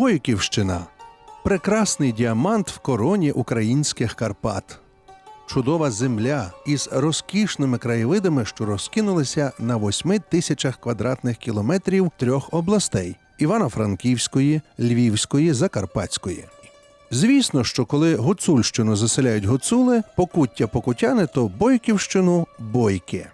Бойківщина прекрасний діамант в короні українських Карпат. Чудова земля із розкішними краєвидами, що розкинулися на восьми тисячах квадратних кілометрів трьох областей Івано-Франківської, Львівської, Закарпатської. Звісно, що коли гуцульщину заселяють гуцули, покуття покутяни, то бойківщину бойки.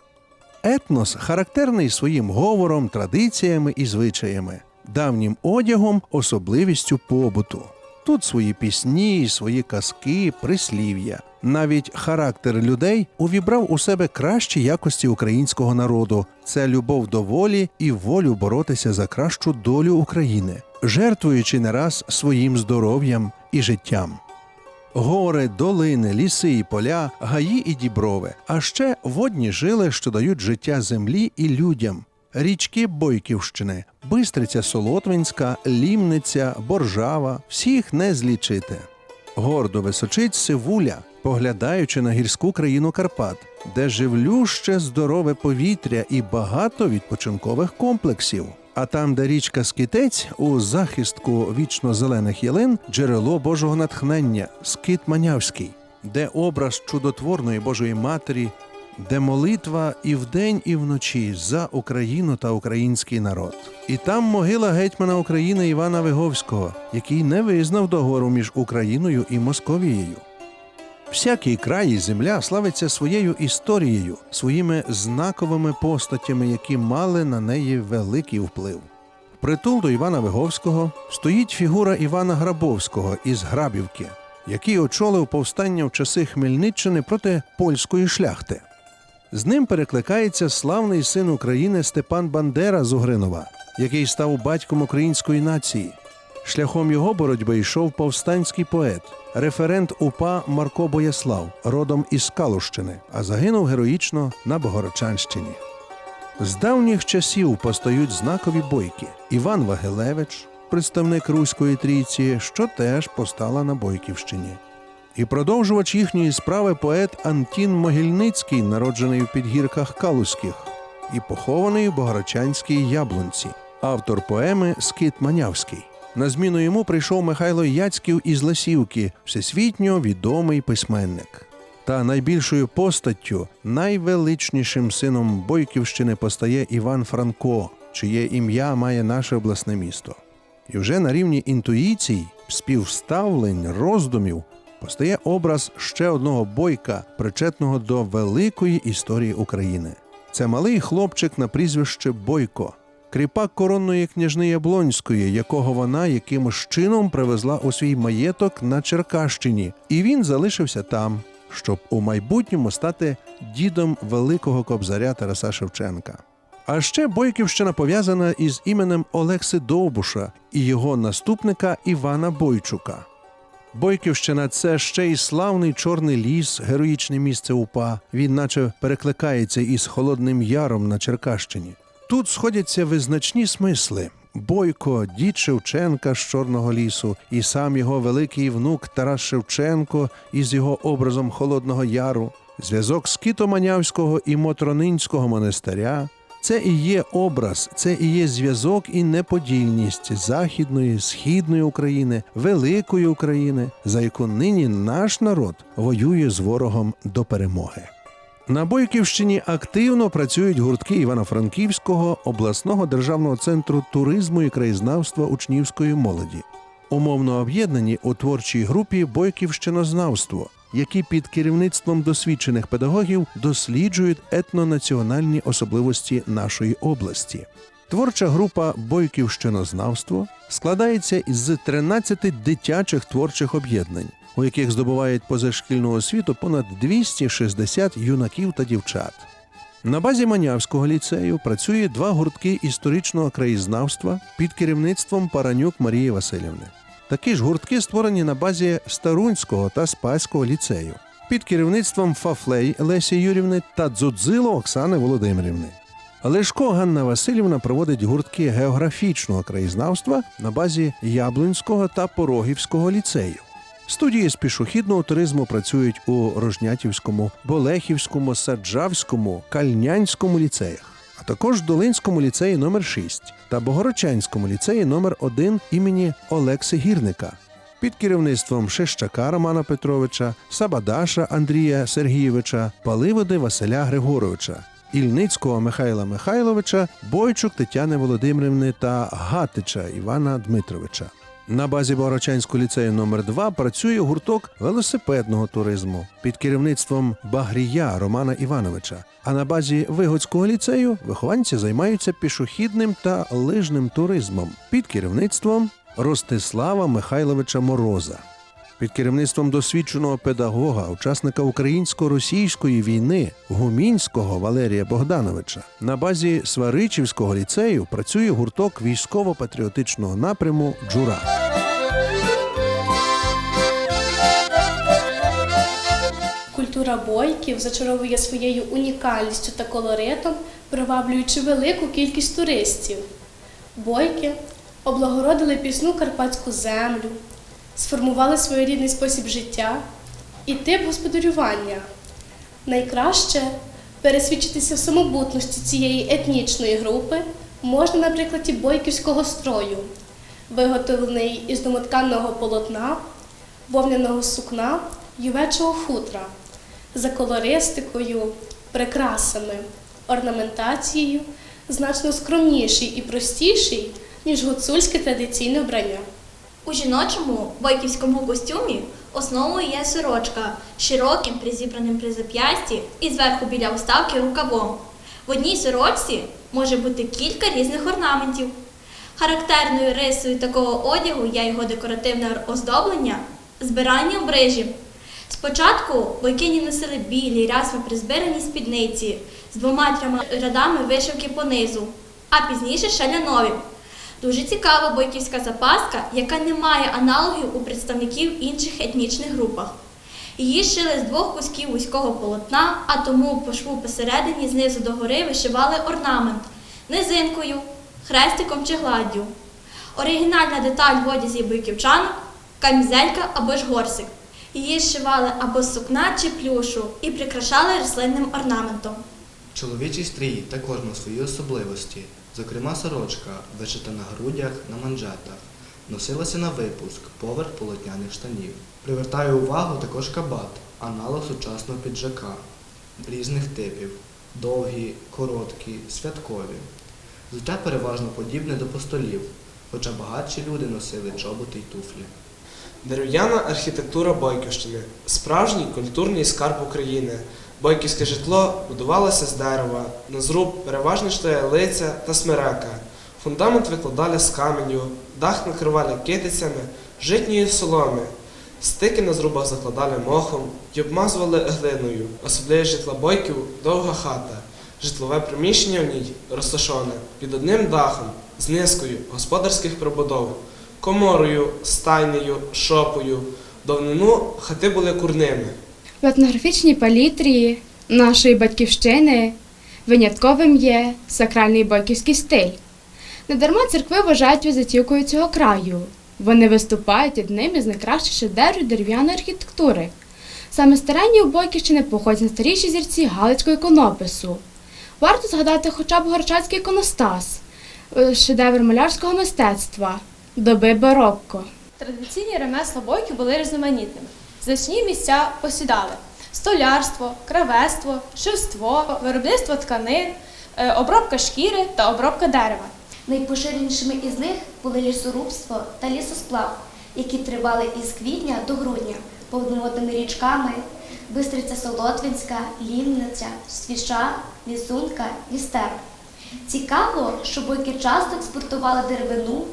Етнос характерний своїм говором, традиціями і звичаями, давнім одягом, особливістю побуту. Тут свої пісні, свої казки, прислів'я. Навіть характер людей увібрав у себе кращі якості українського народу це любов до волі і волю боротися за кращу долю України, жертвуючи не раз своїм здоров'ям і життям. Гори, долини, ліси і поля, гаї і діброви, а ще водні жили, що дають життя землі і людям. Річки Бойківщини, Бистриця Солотвинська, Лімниця, Боржава всіх не злічити. Гордо височить Сивуля, поглядаючи на гірську країну Карпат, де живлюще здорове повітря і багато відпочинкових комплексів. А там, де річка Скитець, у захистку вічно зелених ялин, джерело Божого натхнення, Скит Манявський, де образ чудотворної Божої Матері, де молитва і вдень, і вночі за Україну та український народ. І там могила гетьмана України Івана Виговського, який не визнав договору між Україною і Московією. Всякий край і земля славиться своєю історією, своїми знаковими постатями, які мали на неї великий вплив. Притул до Івана Виговського стоїть фігура Івана Грабовського із Грабівки, який очолив повстання в часи Хмельниччини проти польської шляхти. З ним перекликається славний син України Степан Бандера з Угринова, який став батьком української нації. Шляхом його боротьби йшов повстанський поет, референт УПА Марко Бояслав, родом із Калущини, а загинув героїчно на Богородчанщині. З давніх часів постають знакові бойки. Іван Вагилевич, представник Руської трійці, що теж постала на Бойківщині. І продовжувач їхньої справи поет Антін Могильницький, народжений у підгірках Калузьких, і похований у Богородчанській Яблунці, автор поеми Скит Манявський. На зміну йому прийшов Михайло Яцьків із Лесівки, всесвітньо відомий письменник. Та найбільшою постаттю, найвеличнішим сином Бойківщини постає Іван Франко, чиє ім'я має наше обласне місто. І вже на рівні інтуїцій, співставлень, роздумів постає образ ще одного бойка, причетного до великої історії України. Це малий хлопчик на прізвище Бойко, кріпак коронної княжни Яблонської, якого вона якимось чином привезла у свій маєток на Черкащині, і він залишився там, щоб у майбутньому стати дідом великого кобзаря Тараса Шевченка. А ще Бойківщина пов'язана із іменем Олекси Довбуша і його наступника Івана Бойчука. Бойківщина це ще й славний чорний ліс, героїчне місце УПА. Він наче перекликається із Холодним Яром на Черкащині. Тут сходяться визначні смисли. Бойко, дід Шевченка з Чорного лісу, і сам його великий внук Тарас Шевченко із його образом Холодного Яру, зв'язок Скітоманявського і Мотронинського монастиря. Це і є образ, це і є зв'язок і неподільність Західної, Східної України, Великої України, за яку нині наш народ воює з ворогом до перемоги. На Бойківщині активно працюють гуртки Івано-Франківського обласного державного центру туризму і краєзнавства учнівської молоді, умовно об'єднані у творчій групі Бойківщинознавство, які під керівництвом досвідчених педагогів досліджують етнонаціональні особливості нашої області. Творча група Бойківщинознавство складається із 13 дитячих творчих об'єднань, у яких здобувають позашкільну освіту понад 260 юнаків та дівчат. На базі Манявського ліцею працює два гуртки історичного краєзнавства під керівництвом Паранюк Марії Васильівни. Такі ж гуртки створені на базі Старунського та Спаського ліцею під керівництвом Фафлей Лесі Юрівни та Дзудзило Оксани Володимирівни. Лешко Ганна Васильівна проводить гуртки географічного краєзнавства на базі Яблунського та Порогівського ліцею. Студії з пішохідного туризму працюють у Рожнятівському, Болехівському, Саджавському, Кальнянському ліцеях. Також в Долинському ліцеї номер 6 та Богородчанському ліцеї номер 1 імені Олекси Гірника. Під керівництвом Шещака Романа Петровича, Сабадаша Андрія Сергійовича, Паливоди Василя Григоровича, Ільницького Михайла Михайловича, Бойчук Тетяни Володимирівни та Гатича Івана Дмитровича. На базі Богородчанського ліцею номер 2 працює гурток велосипедного туризму під керівництвом Багрія Романа Івановича. А на базі Вигодського ліцею вихованці займаються пішохідним та лижним туризмом під керівництвом Ростислава Михайловича Мороза. Під керівництвом досвідченого педагога, учасника українсько-російської війни Гумінського Валерія Богдановича на базі Сваричівського ліцею працює гурток військово-патріотичного напряму Джура. Культура бойків зачаровує своєю унікальністю та колоритом, приваблюючи велику кількість туристів. Бойки облагородили пісну карпатську землю, сформували своєрідний спосіб життя і тип господарювання. Найкраще пересвідчитися в самобутності цієї етнічної групи можна на прикладі бойківського строю, виготовлений із домотканного полотна, вовняного сукна й овечого хутра, за колористикою, прикрасами, орнаментацією, значно скромніший і простіший, ніж гуцульське традиційне вбрання. У жіночому бойківському костюмі основою є сорочка з широким призібраним при зап'ясті і зверху біля вставки рукавом. В одній сорочці може бути кілька різних орнаментів. Характерною рисою такого одягу є його декоративне оздоблення, збирання в брижі. Спочатку бойкині носили білі, рясно призбирані спідниці з двома трьома рядами вишивки понизу, а пізніше ще лянові. Дуже цікава бойківська запаска, яка не має аналогів у представників інших етнічних групах. Її шили з двох кусків вузького полотна, а тому по шву посередині знизу до гори вишивали орнамент низинкою, хрестиком чи гладдю. Оригінальна деталь в одязі бойківчанок камізелька або ж горсик. Її зшивали або з сукна чи плюшу і прикрашали рослинним орнаментом. Чоловічий стрій також мав свої особливості. Зокрема, сорочка, вишита на грудях на манжетах, носилася на випуск поверх полотняних штанів. Привертає увагу також кабат, аналог сучасного піджака різних типів довгі, короткі, святкові. Взуття переважно подібне до постолів, хоча багатші люди носили чоботи й туфлі. Дерев'яна архітектура Бойківщини справжній культурний скарб України. Бойківське житло будувалося з дерева, на зруб переважно лиця та смерека. Фундамент викладали з каменю, дах накривали китицями, житньої соломи. Стики на зрубах закладали мохом і обмазували глиною. Особливість житла бойків довга хата. Житлове приміщення в ній розташоване під одним дахом з низкою господарських прибудов, коморою, стайнею, шопою. Давнину хати були курними. В етнографічній палітрі нашої батьківщини винятковим є сакральний бойківський стиль. Недарма церкви вважають візитівкою цього краю. Вони виступають одним із найкращих шедеврів дерев'яної архітектури. Саме старанні у Бойківщини походять на старіші зірці Галицького іконопису. Варто згадати хоча б горчацький іконостас, е, шедевр малярського мистецтва, доби барокко. Традиційні ремесла бойки були різноманітними. Значні місця посідали столярство, кравецтво, шивство, виробництво тканин, е, обробка шкіри та обробка дерева. Найпоширенішими із них були лісорубство та лісосплав, які тривали із квітня до грудня повноводними річками Бистриця Солотвинська, Лімниця, Свіша, Лізунка, Лістер. Цікаво, що бойки часто експортували деревину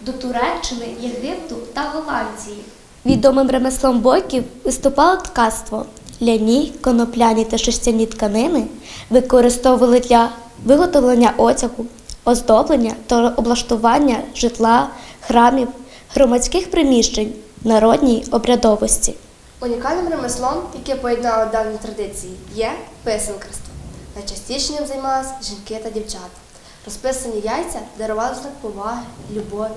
до Туреччини, Єгипту та Голландії. Відомим ремеслом бойків виступало ткацтво. Ляні, конопляні та шерстяні тканини використовували для виготовлення одягу, оздоблення та облаштування житла, храмів, громадських приміщень, народній обрядовості. Унікальним ремеслом, яке поєднало давні традиції, є писанкарство. Найчастіше ним займалися жінки та дівчата. Розписані яйця дарували знак поваги, любові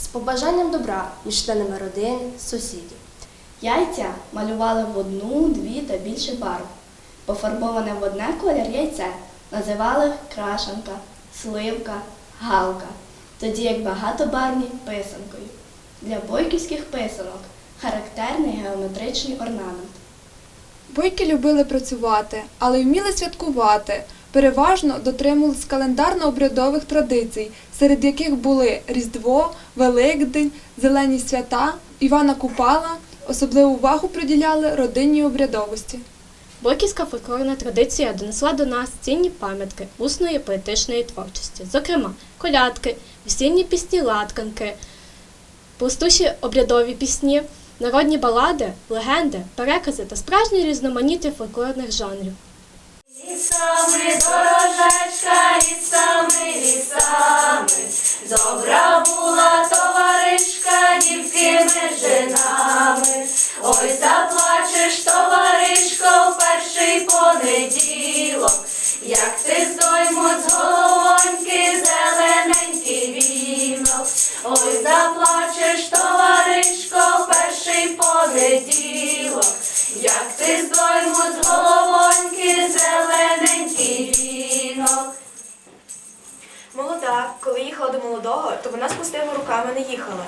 з побажанням добра між членами родини, сусідів. Яйця малювали в одну, дві та більше барв. Пофарбоване в одне колір яйце Називали крашанка, сливка, галка, тоді як багатобарвні писанкою. Для бойківських писанок характерний геометричний орнамент. Бойки любили працювати, але вміли святкувати. Переважно дотримувались календарно-обрядових традицій, серед яких були Різдво, Великдень, Зелені свята, Івана Купала. Особливу увагу приділяли родинній обрядовості. Бойківська фольклорна традиція донесла до нас цінні пам'ятки усної поетичної творчості, зокрема, колядки, весільні пісні латканки, пустуші обрядові пісні, народні балади, легенди, перекази та справжні різноманіття фольклорних жанрів. Добра була товаришка, дівки женами, Ой, заплачеш, товаришко, в перший понеділок, як ти здоймуть з головоньки зелененький вінок. Ой, заплачеш, коли їхала до молодого, то вона з пустими руками не їхала.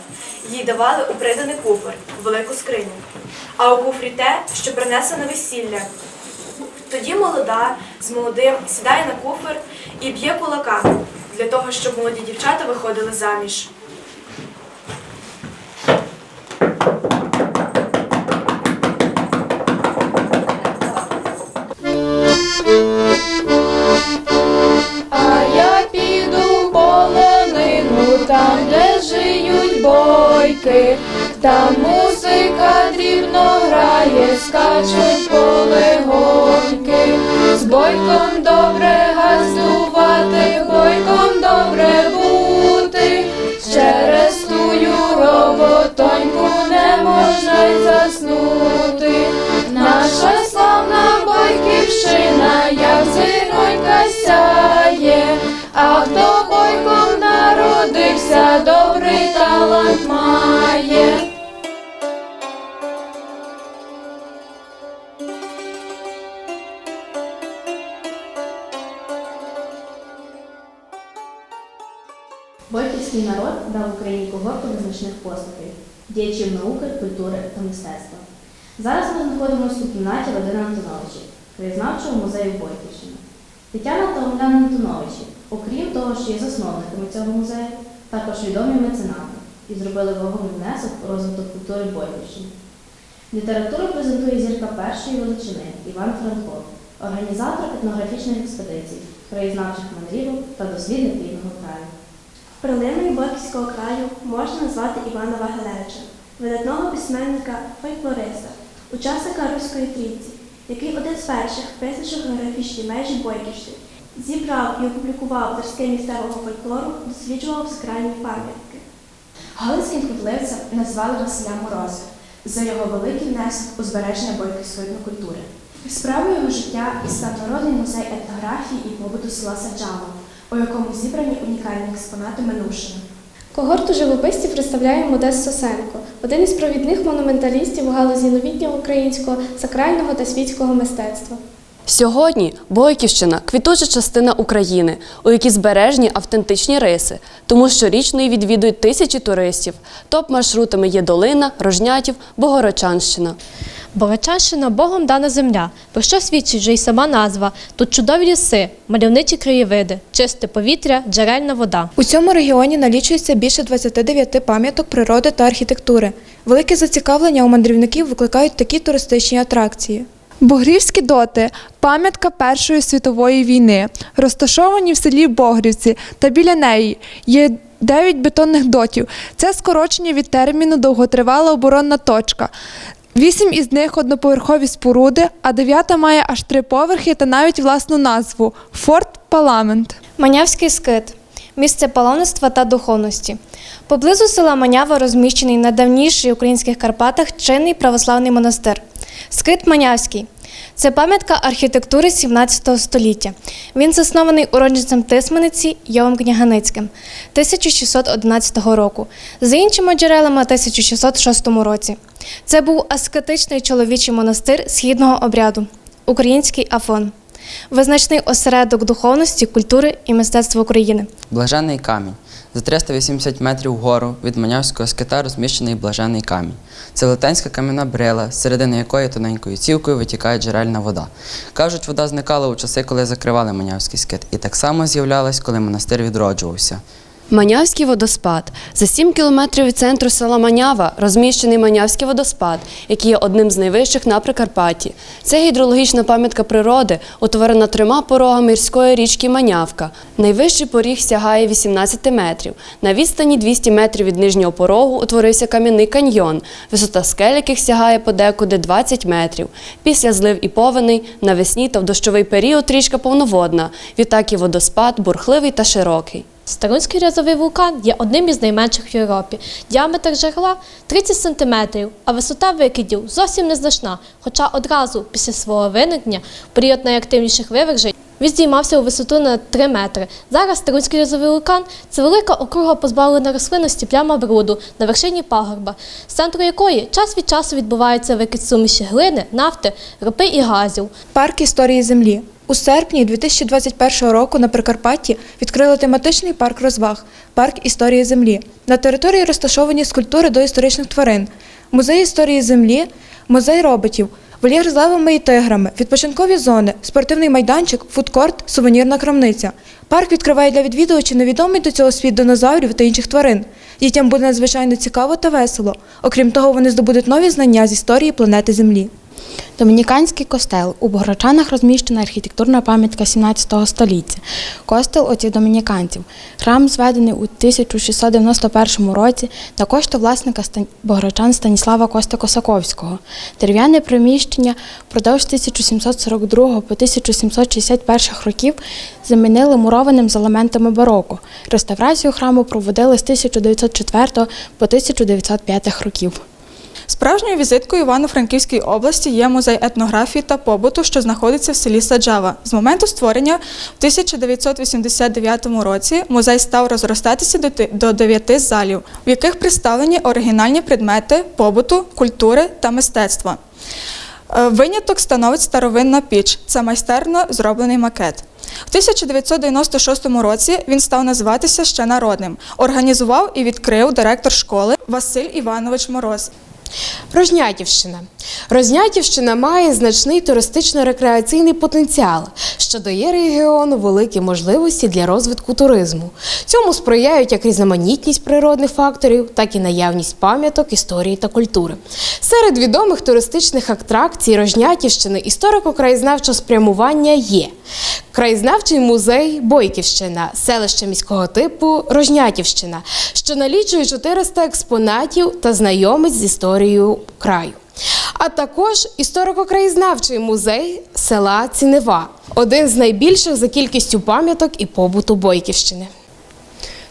Їй давали у приданий куфер, велику скриню. А у куфрі те, що принесе на весілля. Тоді молода з молодим сідає на куфер і б'є кулаками для того, щоб молоді дівчата виходили заміж. Бойки, та музика дрібно грає, скачуть полегоньки. З бойком добре газдувати, бойком добре визначних постатей, діячів науки, культури та мистецтва. Зараз ми знаходимося у кімнаті Вадима Антоновича, краєзнавчого музею Бойківщини. Тетяна та Омлян Антоновичі, окрім того, що є засновниками цього музею, також відомі меценати і зробили вагомий внесок у розвиток культури Бойківщини. Літературу презентує зірка першої величини Іван Франко, організатор етнографічних експедицій, краєзнавчих мандрівок та дослідник рідного краю. Перлиною Бойківського краю можна назвати Івана Вагилевича, видатного письменника, фольклориста, учасника Руської трійці, який один з перших визначив географічні межі Бойківщини, зібрав і опублікував зразки місцевого фольклору, досліджував сакральні пам'ятки. Галицьким кутливцем назвали Василя Мороза за його великий внесок у збереження бойківської етнокультури. Справою його життя і став Народний музей етнографії і побуту села Саджава, у якому зібрані унікальні експонати минувшини. Когорту живописців представляє Модест Сосенко, один із провідних монументалістів у галузі новітнього українського сакрального та світського мистецтва. Сьогодні Бойківщина квітуча частина України, у якій збережені автентичні риси, тому щорічно її відвідують тисячі туристів. Топ-маршрутами є Долина, Рожнятів, Богородчанщина. Богачанщина Богом дана земля, про що свідчить вже й сама назва. Тут чудові ліси, мальовничі краєвиди, чисте повітря, джерельна вода. У цьому регіоні налічується більше 29 пам'яток природи та архітектури. Велике зацікавлення у мандрівників викликають такі туристичні атракції. Богрівські доти пам'ятка Першої світової війни, розташовані в селі Богрівці та біля неї є 9 бетонних дотів. Це скорочення від терміну довготривала оборонна точка. Вісім із них одноповерхові споруди, а дев'ята має аж три поверхи та навіть власну назву Форт Паламент. Манявський скит місце паломництва та духовності. Поблизу села Манява розміщений на давніший українських Карпатах чинний православний монастир. Скит Манявський. Це пам'ятка архітектури 17 століття. Він заснований уродженцем Тисмениці Йовом Княганицьким 1611 року, за іншими джерелами 1606 році. Це був аскетичний чоловічий монастир східного обряду, український Афон. Визначний осередок духовності, культури і мистецтва України. Блажений камінь. За 380 метрів вгору від Манявського скита розміщений блажений камінь. Це велетенська кам'яна брила, з середини якої тоненькою цівкою витікає джерельна вода. Кажуть, вода зникала у часи, коли закривали Манявський скит, і так само з'являлась, коли монастир відроджувався. Манявський водоспад. За 7 кілометрів від центру села Манява розміщений Манявський водоспад, який є одним з найвищих на Прикарпатті. Це гідрологічна пам'ятка природи, утворена трьома порогами гірської річки Манявка. Найвищий поріг сягає 18 метрів. На відстані 200 метрів від нижнього порогу утворився кам'яний каньйон, висота скель яких сягає подекуди 20 метрів. Після злив і повеней навесні та в дощовий період річка повноводна. Відтак і водоспад бурхливий та широкий. Старунський рязовий вулкан є одним із найменших в Європі. Діаметр жерла 30 см, а висота викидів зовсім незначна, хоча одразу після свого виникнення, в період найактивніших вивержень, він здіймався у висоту на 3 метри. Зараз Старунський рязовий вулкан це велика округа позбавлена рослинності пляма бруду на вершині пагорба, з центру якої час від часу відбувається викид суміші глини, нафти, ропи і газів. Парк історії землі. У серпні 2021 року на Прикарпатті відкрили тематичний парк розваг Парк історії землі. На території розташовані скульптури до історичних тварин, музей історії землі, музей роботів, вольєр з левами і тиграми, відпочинкові зони, спортивний майданчик, фудкорт, сувенірна крамниця. Парк відкриває для відвідувачів невідомий до цього світ динозаврів та інших тварин. Дітям буде надзвичайно цікаво та весело. Окрім того, вони здобудуть нові знання з історії планети Землі. Домініканський костел. У Богородчанах розміщена архітектурна пам'ятка 17 століття. Костел отців домініканців. Храм зведений у 1691 році на кошти власника богородчан Станіслава Костя Косаковського. Дерев'яне приміщення впродовж 1742 по 1761 років замінили мурованим з елементами бароко. Реставрацію храму проводили з 1904 по 1905 років. Справжньою візиткою Івано-Франківської області є музей етнографії та побуту, що знаходиться в селі Саджава. З моменту створення в 1989 році музей став розростатися до ти- дев'яти залів, в яких представлені оригінальні предмети побуту, культури та мистецтва. Е, Виняток становить старовинна піч. Це майстерно зроблений макет. В 1996 році він став називатися ще народним. Організував і відкрив директор школи Василь Іванович Мороз. Рознятівщина. Рознятівщина має значний туристично-рекреаційний потенціал, що дає регіону великі можливості для розвитку туризму. Цьому сприяють як різноманітність природних факторів, так і наявність пам'яток, історії та культури. Серед відомих туристичних атракцій Рожнятівщини історико-краєзнавчого спрямування є краєзнавчий музей Бойківщина, селище міського типу Рожнятівщина, що налічує 400 експонатів та знайомить з історією краю. А також історико-краєзнавчий музей села Цінева, один з найбільших за кількістю пам'яток і побуту Бойківщини.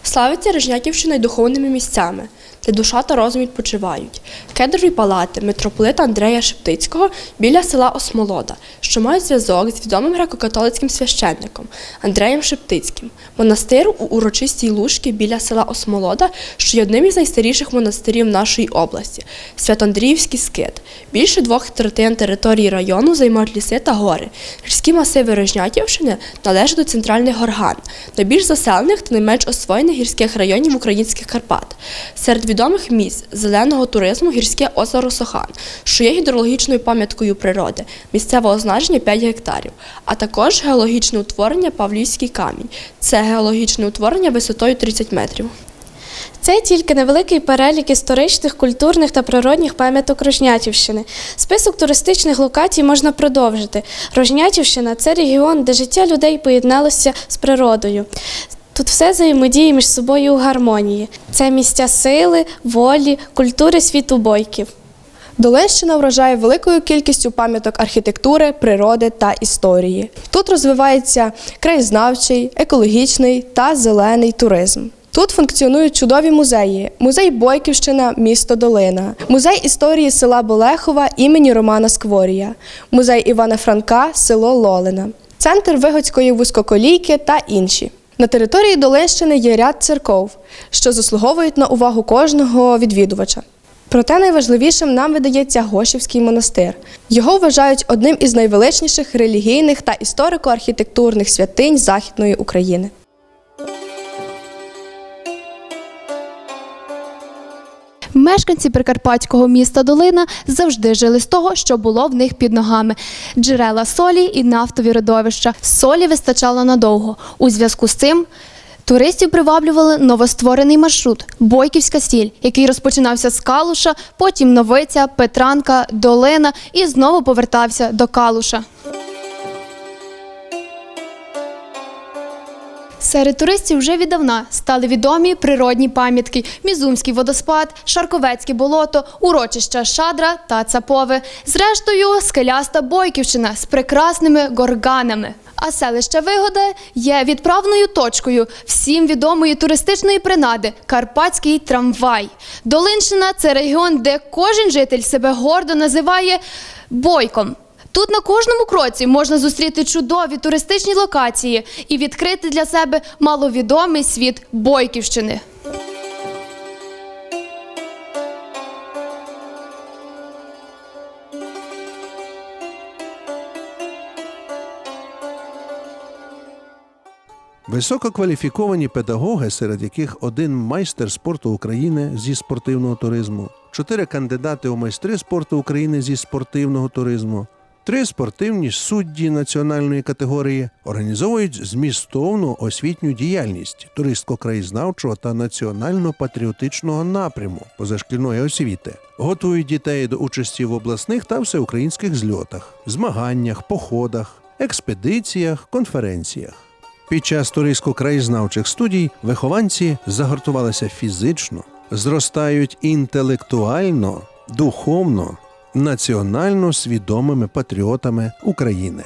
Славиться Рожнятівщина духовними місцями, душа та розум відпочивають. Кедрові палати митрополита Андрея Шептицького біля села Осмолода, що мають зв'язок з відомим греко-католицьким священником Андреєм Шептицьким. Монастир у урочистій лужці біля села Осмолода, що є одним із найстаріших монастирів нашої області Свято-Андріївський скит. Більше двох третин території району займають ліси та гори. Гірські масиви Рожнятівщини належать до центральних горган, найбільш заселених та найменш освоєних гірських районів українських Карпат. Серед відомих місць зеленого туризму гірське озеро Сохан, що є гідрологічною пам'яткою природи, місцевого значення 5 гектарів, а також геологічне утворення Павлівський камінь. Це геологічне утворення висотою 30 метрів. Це тільки невеликий перелік історичних, культурних та природних пам'яток Рожнятівщини. Список туристичних локацій можна продовжити. Рожнятівщина це регіон, де життя людей поєдналося з природою. Тут все взаємодіє між собою у гармонії. Це місця сили, волі, культури світу бойків. Долинщина вражає великою кількістю пам'яток архітектури, природи та історії. Тут розвивається краєзнавчий, екологічний та зелений туризм. Тут функціонують чудові музеї: музей Бойківщина, місто Долина, музей історії села Болехова імені Романа Скворія, музей Івана Франка, село Лолина, центр Вигодської вузькоколійки та інші. На території Долинщини є ряд церков, що заслуговують на увагу кожного відвідувача. Проте найважливішим нам видається Гошівський монастир. Його вважають одним із найвеличніших релігійних та історико-архітектурних святинь Західної України. Мешканці прикарпатського міста Долина завжди жили з того, що було в них під ногами: джерела солі і нафтові родовища. Солі вистачало надовго. У зв'язку з цим туристів приваблювали новостворений маршрут Бойківська сіль, який розпочинався з Калуша, потім Новиця, Петранка, Долина і знову повертався до Калуша. Серед туристів вже віддавна стали відомі природні пам'ятки: Мізумський водоспад, Шарковецьке болото, урочища Шадра та Цапове. Зрештою, скеляста Бойківщина з прекрасними горганами. А селище Вигода є відправною точкою всім відомої туристичної принади Карпатський трамвай. Долинщина це регіон, де кожен житель себе гордо називає бойком. Тут на кожному кроці можна зустріти чудові туристичні локації і відкрити для себе маловідомий світ Бойківщини. Висококваліфіковані педагоги, серед яких один майстер спорту України зі спортивного туризму, чотири кандидати у майстри спорту України зі спортивного туризму, три спортивні судді національної категорії організовують змістовну освітню діяльність туристсько-краєзнавчого та національно-патріотичного напряму позашкільної освіти, готують дітей до участі в обласних та всеукраїнських зльотах, змаганнях, походах, експедиціях, конференціях. Під час туристсько-краєзнавчих студій вихованці загортувалися фізично, зростають інтелектуально, духовно, національно свідомими патріотами України.